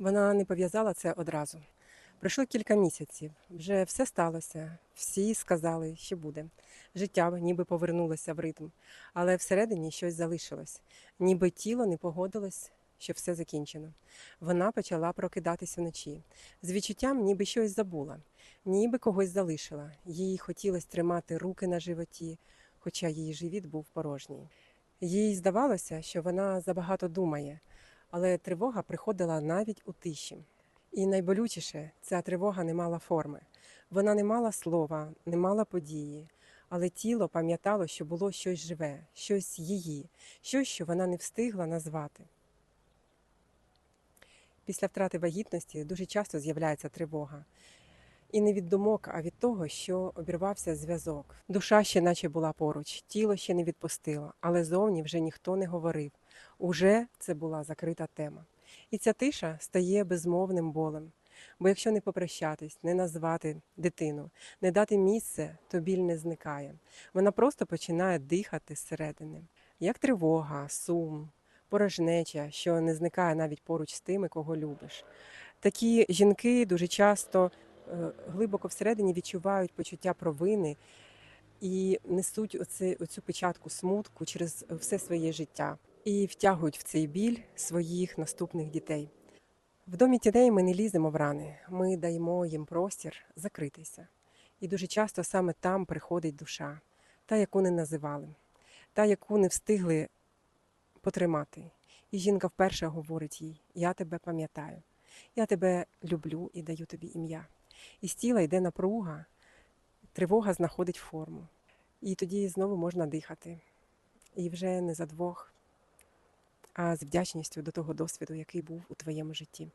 Вона не пов'язала це одразу. Пройшло кілька місяців, вже все сталося, всі сказали, що буде. Життя ніби повернулося в ритм, але всередині щось залишилось, ніби тіло не погодилось, що все закінчено. Вона почала прокидатись вночі. З відчуттям, ніби щось забула, ніби когось залишила. Їй хотілося тримати руки на животі, хоча її живіт був порожній. Їй здавалося, що вона забагато думає, але тривога приходила навіть у тиші. І найболючіше, ця тривога не мала форми. Вона не мала слова, не мала події, але тіло пам'ятало, що було щось живе, щось її, щось, що вона не встигла назвати. Після втрати вагітності дуже часто з'являється тривога. І не від думок, а від того, що обірвався зв'язок. Душа ще наче була поруч, тіло ще не відпустило, але зовні вже ніхто не говорив. Уже це була закрита тема. І ця тиша стає безмовним болем. Бо якщо не попрощатись, не назвати дитину, не дати місце, то біль не зникає. Вона просто починає дихати зсередини, як тривога, сум, порожнеча, що не зникає навіть поруч з тими, кого любиш. Такі жінки дуже часто глибоко всередині відчувають почуття провини і несуть оце, оцю печатку смутку через все своє життя і втягують в цей біль своїх наступних дітей. В домі тіней ми не ліземо в рани, ми даємо їм простір закритися. І дуже часто саме там приходить душа, та, яку не називали, та, яку не встигли потримати. І жінка вперше говорить їй: Я тебе пам'ятаю, я тебе люблю і даю тобі ім'я. І з тіла йде напруга, тривога знаходить форму. І тоді знову можна дихати. І вже не за двох, а з вдячністю до того досвіду, який був у твоєму житті.